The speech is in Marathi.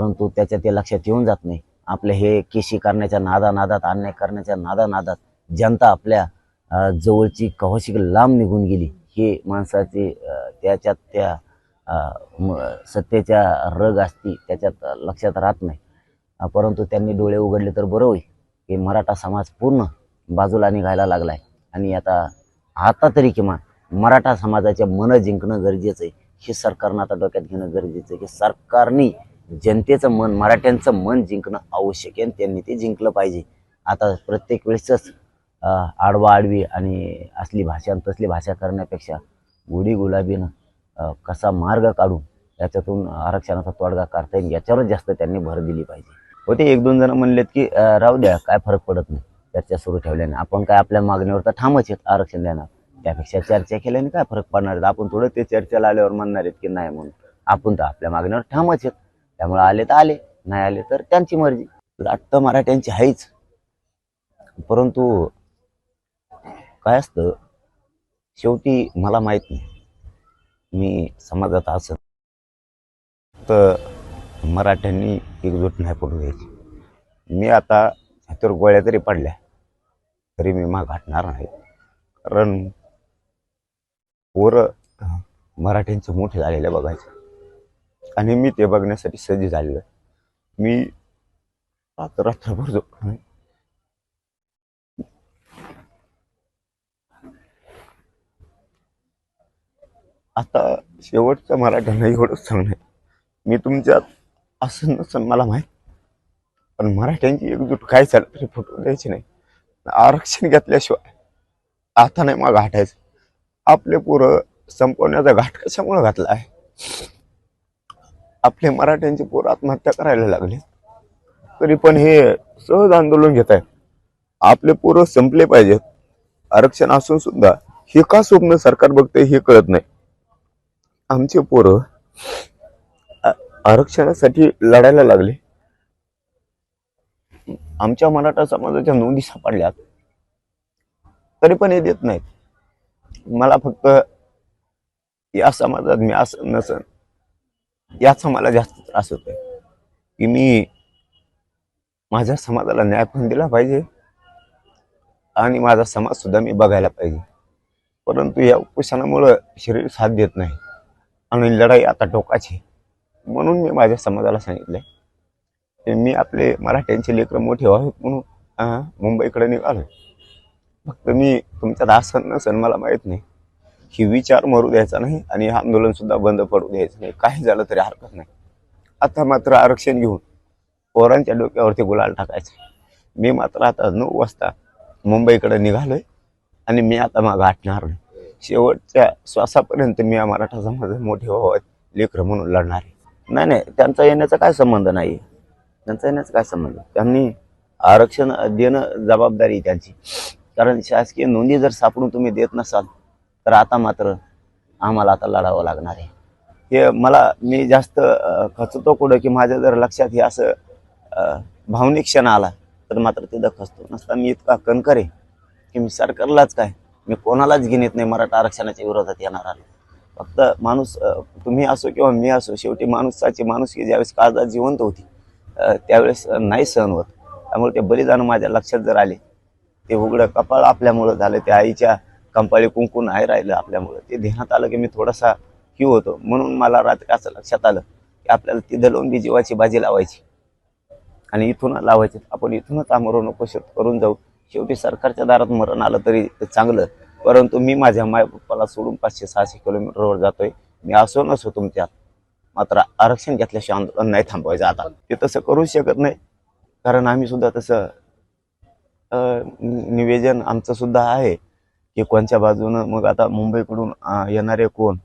परंतु त्याच्या ते लक्षात येऊन जात नाही. आपले हे केशी करण्याच्या नादा नादात अन्याय करण्याच्या नादा नादात जनता आपल्या जवळची कवाशिक लांब निघून गेली. हे माणसाचे त्याच्यात त्या म- सत्तेच्या रग असती त्याच्यात लक्षात राहत नाही. परंतु त्यांनी डोळे उघडले तर बरं होईल. की मराठा समाज पूर्ण बाजूला निघायला लागला आहे आणि आता आता तरी किमान मराठा समाजाचे मन जिंकणं गरजेचं आहे. हे सरकारनं आता डोक्यात घेणं गरजेचं आहे. की सरकारने जनतेचं मन मराठ्यांचं मन जिंकणं आवश्यक आहे आणि त्यांनी ते जिंकलं पाहिजे. आता प्रत्येक वेळेसच आडवा आडवी आणि असली भाषा आणि तसली भाषा करण्यापेक्षा गुढी गुलाबीनं कसा मार्ग काढून याच्यातून आरक्षणाचा तोडगा काढता येईल याच्यावरच जास्त त्यांनी भर दिली पाहिजे. होते एक दोन जण म्हणलेत की राहू द्या काय फरक पडत नाही. चर्चा सुरू ठेवल्याने आपण काय आपल्या मागणीवर तर ठामच आहेत आरक्षण देणार. त्यापेक्षा चर्चा केल्याने काय फरक पडणार आहेत? आपण थोडं ते चर्चेला आल्यावर म्हणणार आहेत की नाही म्हणून. आपण तर आपल्या मागणीवर ठामच आहेत. त्यामुळे आले तर आले नाही आले तर त्यांची मर्जी. लाट मराठ्यांची आहेच परंतु काय असतं शेवटी मला माहीत नाही. मी समाजात असत तर मराठ्यांनी एकजूट नाही पडू द्यायची. मी आता तर गोळ्या तरी पडल्या तरी मी माग हटणार नाही. कारण पोरं मराठ्यांचं मराठ्यांचे मोठे झालेले बघायचे. आणि मी ते बघण्यासाठी सज्ज झालेलो आहे. मी आता रात्रभर झोपलो नाही आता शेवटच्या मराठ्यांना एवढंच सांगणं मी तुमच्यात असं नसन मला माहीत. पण मराठ्यांची एकजूट काय झालं तरी फोटो द्यायची नाही. आरक्षण घेतल्याशिवाय आता नाही मग हटायचं. आपले पोरं संपवण्याचा घाट कशामुळे घातला आहे? आपले मराठ्यांचे पोर आत्महत्या करायला लागले. तरी पण हे सहज आंदोलन घेत आहे आपले पोरं संपले पाहिजेत. आरक्षण असून सुद्धा हे का स्वप्न सरकार बघते हे कळत नाही. आमचे पोरं आरक्षणासाठी लढायला लागले. आमच्या मराठा समाजाच्या नोंदी सापडल्यात. तरी पण हे देत नाहीत. मला फक्त या समाजात मी असं नसन. याचा मला जास्त त्रास होतोय. की मी माझ्या समाजाला न्याय पण दिला पाहिजे आणि माझा समाज सुद्धा मी बघायला पाहिजे. परंतु या उपोषणामुळं शरीर साथ देत नाही आणि लढाई आता टोकाची म्हणून मी माझ्या समाजाला सांगितलंय की मी आपले मराठ्यांचे लेकरं मोठे व्हावेत म्हणून मुंबईकडे निघालोय. फक्त मी तुमच्यात आसन नसन मला माहीत नाही. ही विचार मरू द्यायचा नाही आणि हे आंदोलन सुद्धा बंद पडू द्यायचं नाही. काही झालं तरी हरकत नाही. आता मात्र आरक्षण घेऊन पोरांच्या डोक्यावरती गुलाल टाकायचं. मी मात्र आता नऊ वाजता मुंबईकडे निघालोय आणि मी आता मागं आटणार नाही. शेवटच्या श्वासापर्यंत मी या मराठा समाजात मोठे व्हावं लेकर म्हणून लढणार आहे. नाही नाही त्यांचा येण्याचा काय संबंध नाही त्यांचा येण्याचा काय संबंध? त्यांनी आरक्षण देणं जबाबदारी त्यांची. कारण शासकीय नोंदी जर सापडून तुम्ही देत नसाल तर आता मात्र आम्हाला आता लढावं लागणार आहे. हे मला मी जास्त खचतो कुठं की माझ्या जर लक्षात हे असं भावनिक क्षण आला तर मात्र तिथं खचतो. नसता मी इतका कणकर आहे की मी सरकारलाच काय मी कोणालाच घेण्यात नाही मराठा आरक्षणाच्या विरोधात येणार आलो. फक्त माणूस तुम्ही असो किंवा मी असो शेवटी माणूसाची माणूस की ज्यावेळेस काळजात जिवंत होती त्यावेळेस नाही सहन होत. त्यामुळे ते बलिदान माझ्या लक्षात जर आले ते उघडं कपाळ आपल्यामुळं झालं ते आईच्या कंपाळी कुंकून आहे राहिलं आपल्यामुळं. ते ध्यानात आलं की मी थोडासा क्यू होतो. म्हणून मला रात्री असं लक्षात आलं की आपल्याला तिथं लावून बी जीवाची बाजी लावायची. आणि इथून लावायचे. आपण इथूनच आमरण उपोषण करून जाऊ. शेवटी सरकारच्या दारात मरण आलं तरी चांगलं. परंतु मी माझ्या मायबाप्पाला सोडून पाचशे सहाशे किलोमीटरवर जातोय. मी असो नसो तुमच्यात मात्र आरक्षण घेतल्याशिवाय आंदोलन नाही थांबवायचं आता. ते तसं करू शकत नाही. कारण आम्ही सुद्धा तसं निवेदन आमचं सुद्धा आहे. की कोणत्या बाजूनं? मग आता मुंबईकडून येणारे कोण?